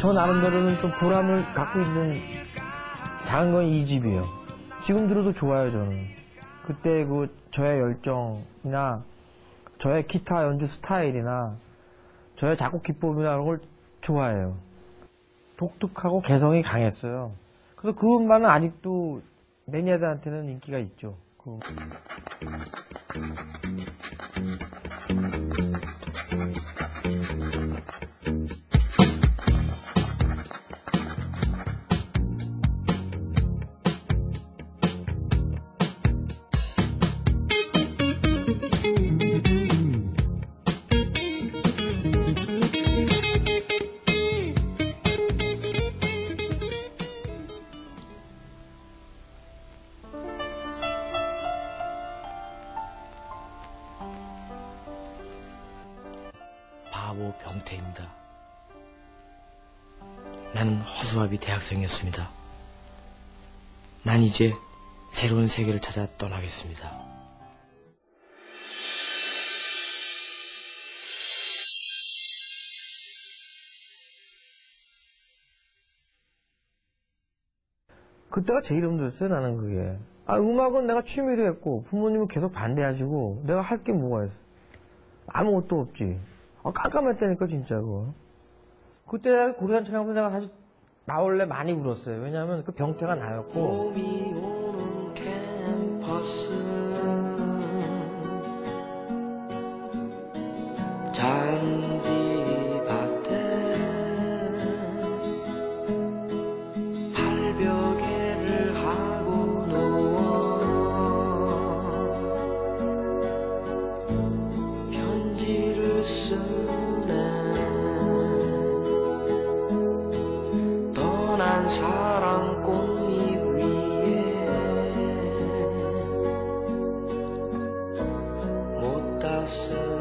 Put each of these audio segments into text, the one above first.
저 나름대로는 좀 보람을 갖고 있는 작은 건 이 집이에요. 지금 들어도 좋아요, 저는. 그때 그 저의 열정이나 저의 기타 연주 스타일이나 저의 작곡 기법이나 이런 걸 좋아해요. 독특하고 개성이 강했어요. 그래서 그 음반은 아직도 매니아들한테는 인기가 있죠. 그 바보 병태입니다. 나는 허수아비 대학생이었습니다. 난 이제 새로운 세계를 찾아 떠나겠습니다. 그때가 제일 힘들었어요, 나는 그게. 아, 음악은 내가 취미로 했고, 부모님은 계속 반대하시고, 내가 할 게 뭐가 있어. 아무것도 없지. 아, 깜깜했다니까, 진짜, 그거. 그때 고려산 촬영하면서 내가 사실 나올래 많이 울었어요. 왜냐하면 그 병태가 나였고, 잔디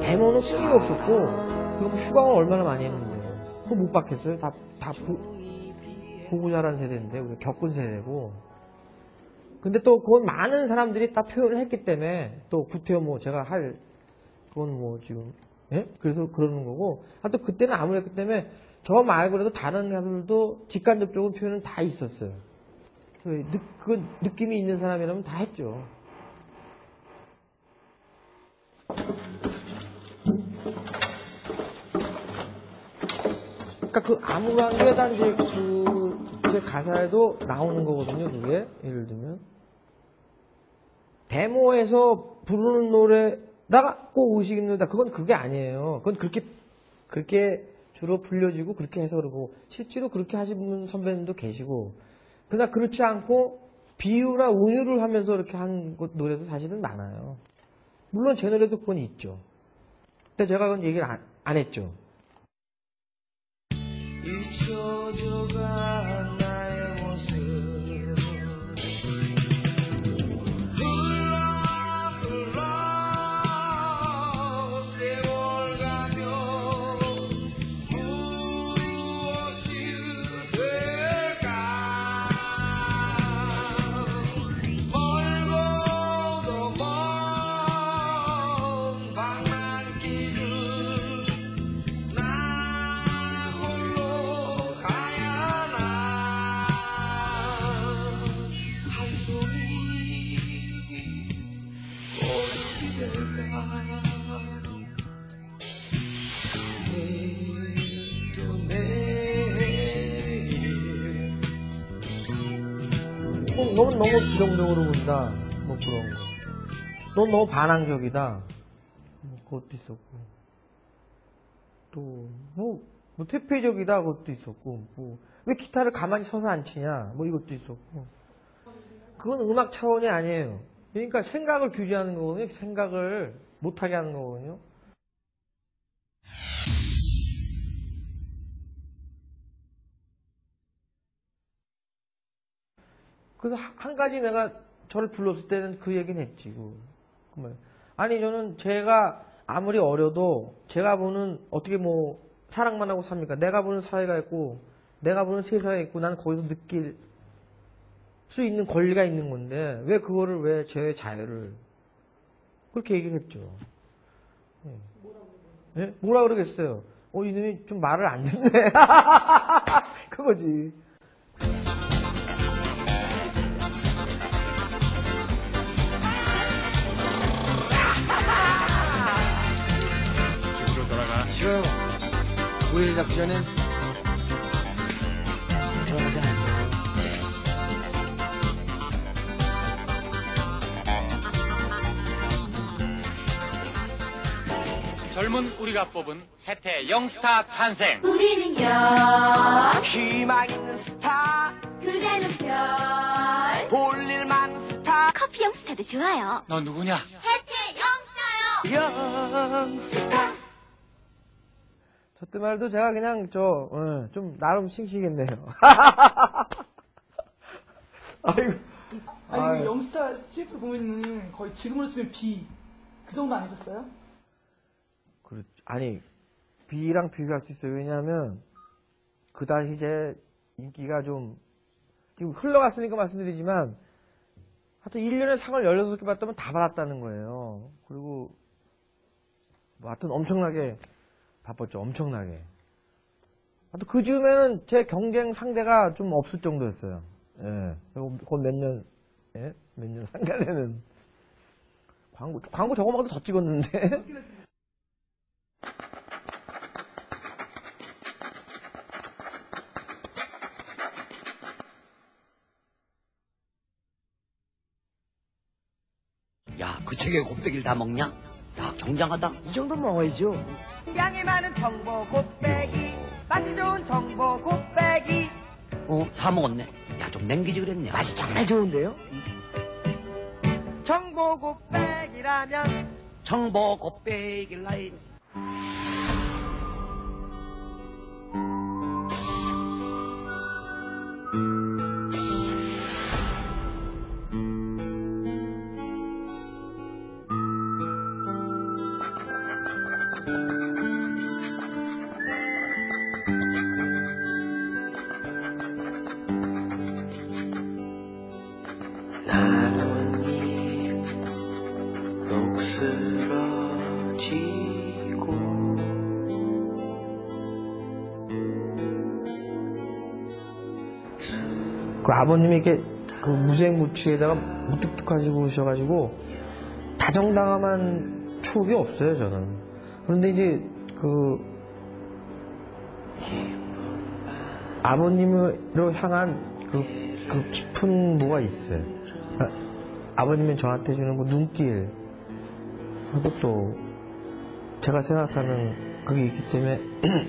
데모는 끊임 없었고, 그리고 뭐 휴강을 얼마나 많이 했는데. 그거 못 받겠어요? 다, 다 부, 보고 자란 세대인데, 우리 겪은 세대고. 근데 또 그건 많은 사람들이 다 표현을 했기 때문에, 또 구태여 뭐 제가 할, 그건 뭐 지금, 예? 그래서 그러는 거고. 하여튼 그때는 아무랬기 때문에, 저 말고라도 다른 사람들도 직간접적인 표현은 다 있었어요. 그, 느, 그 느낌이 있는 사람이라면 다 했죠. 그러니까 그 아무관계다 이제 그제 가사에도 나오는 거거든요. 그게 예를 들면 데모에서 부르는 노래다가 꼭 의식 있는 노래다. 그건 그게 아니에요. 그건 그렇게 그렇게 주로 불려지고 그렇게 해서 그러고 실제로 그렇게 하시는 선배님도 계시고 그러나 그렇지 않고 비유나 운유를 하면서 이렇게 한 곳- 노래도 사실은 많아요. 물론 제 노래도 그건 있죠. 근데 제가 그건 얘기를 안- 안 했죠. 잊혀져간 나의 모습 너무 너무 부정적으로 본다. 뭐 그런 거. 넌 너무 반항적이다. 뭐 그것도 있었고. 또, 뭐, 뭐 퇴폐적이다. 그것도 있었고. 뭐, 왜 기타를 가만히 서서 안 치냐. 뭐 이것도 있었고. 그건 음악 차원이 아니에요. 그러니까 생각을 규제하는 거거든요. 생각을 못하게 하는 거거든요. 그래서 한- 한 가지 내가 저를 불렀을 때는 그 얘기는 했지. 그. 아니 저는 제가 아무리 어려도 제가 보는 어떻게 뭐 사랑만 하고 삽니까? 내가 보는 사회가 있고 내가 보는 세상이 있고 나는 거기서 느낄 수 있는 권리가 있는 건데 왜 그거를 왜 제 자유를 그렇게 얘기를 했죠. 예? 뭐라 그러겠어요? 어, 이놈이 좀 말을 안 듣네. 그거지. 집으로 돌아가. 싫어요. 우리 전엔 젊은 우리가 뽑은 혜태 영스타 탄생. 우리는요 희망 있는 스타 그대는 별 볼일 많은 스타 커피형 스타도 좋아요 너 누구냐? 혜태 영스타요 영스타 저때 말도 제가 그냥 저, 어, 좀 나름 싱싱했네요. 아이고. 아니 아유. 그 영스타 CF 보면은 거의 지금으로 치면 B 그 정도 아니셨어요? 그렇 아니, B랑 비교할 수 있어요. 왜냐하면, 그 당시 제 인기가 좀, 지금 흘러갔으니까 말씀드리지만, 하여튼 1년에 상을 16개 받다면 다 받았다는 거예요. 그리고, 뭐 하여튼 엄청나게 바빴죠. 엄청나게. 하여튼 그 즈음에는 제 경쟁 상대가 좀 없을 정도였어요. 예. 그몇 년, 예? 몇 년 상간에는. 광고, 광고 저거만도 더 찍었는데. 야, 그 책에 곱빼기를 다 먹냐? 야, 경장하다. 이 정도 먹어야죠. 양이 많은 정보 곱빼기 맛이 좋은 정보 곱빼기 어, 다 먹었네. 야, 좀 남기지 그랬네. 맛이 정말 좋은데요? 정보 곱빼기라면 청보 곱빼기 라인. 그 아버님이 이렇게 그 무생무취에다가 무뚝뚝하시고 오셔가지고 다정다감한 추억이 없어요 저는. 그런데 이제 그 아버님으로 향한 그, 그 깊은 뭐가 있어요. 아, 아버님이 저한테 주는 그 눈길 또 제가 생각하는 그게 있기 때문에